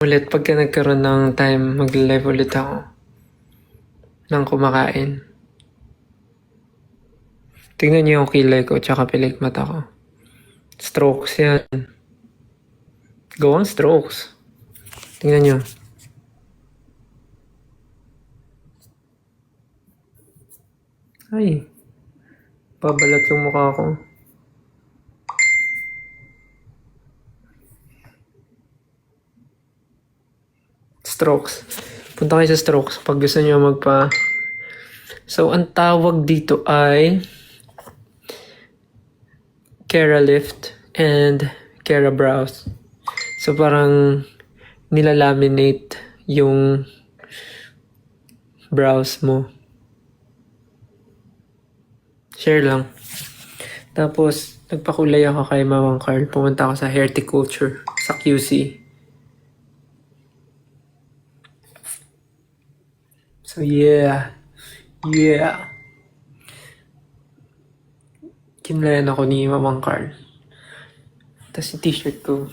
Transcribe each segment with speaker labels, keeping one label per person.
Speaker 1: Ulit, pagka nagkaroon ng time, mag-live ulit ako. Nang kumakain. Tingnan niyo yung kilay ko, tsaka pilik mata ko. Strokes yan. Gawang strokes. Tingnan niyo. Ay. Babalat yung mukha ko. Strokes. Punta kayo sa strokes pag gusto niyo magpa... So, ang tawag dito ay Kera Lift and Kera Brows. So, parang nilalaminate yung brows mo. Share lang. Tapos, nagpakulay ako kay Mamang Carl. Pumunta ako sa Horticulture sa QC. So, yeah. Yeah. Kinlayan ako ni Mamang Carl. Tapos yung t-shirt ko.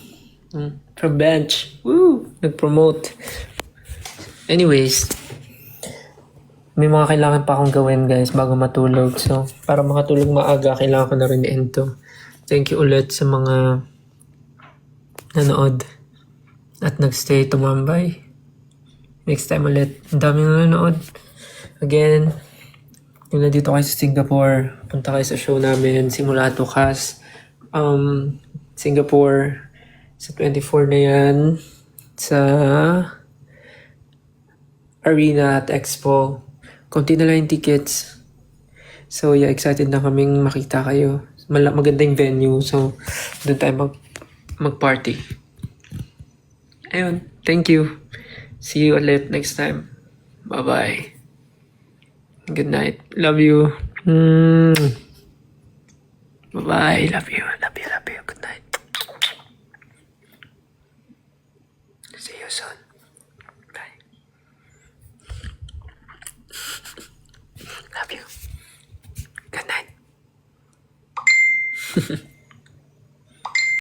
Speaker 1: Hmm, From bench. Woo! Nag-promote. Anyways, may mga kailangan pa akong gawin guys bago matulog. So, para makatulog maaga, kailangan ko na rin i-end to. Thank you ulit sa mga nanood at nagstay tumambay. Next time ulit. Ang daming nanonood. Again, kung nandito kayo sa Singapore, punta kayo sa show namin, simula tukas. Um, Singapore, sa 24 na yan, sa Arena at Expo. Konti na lang yung tickets. So yeah, excited na kaming makita kayo. Mal- maganda yung venue, so doon tayo mag mag-party. Ayun, thank you. See you ulit next time. Bye-bye. Good night. Love you. Mm. Bye-bye. Love you. Love you. Love you. Good night. See you soon. Bye. Love you. Good night.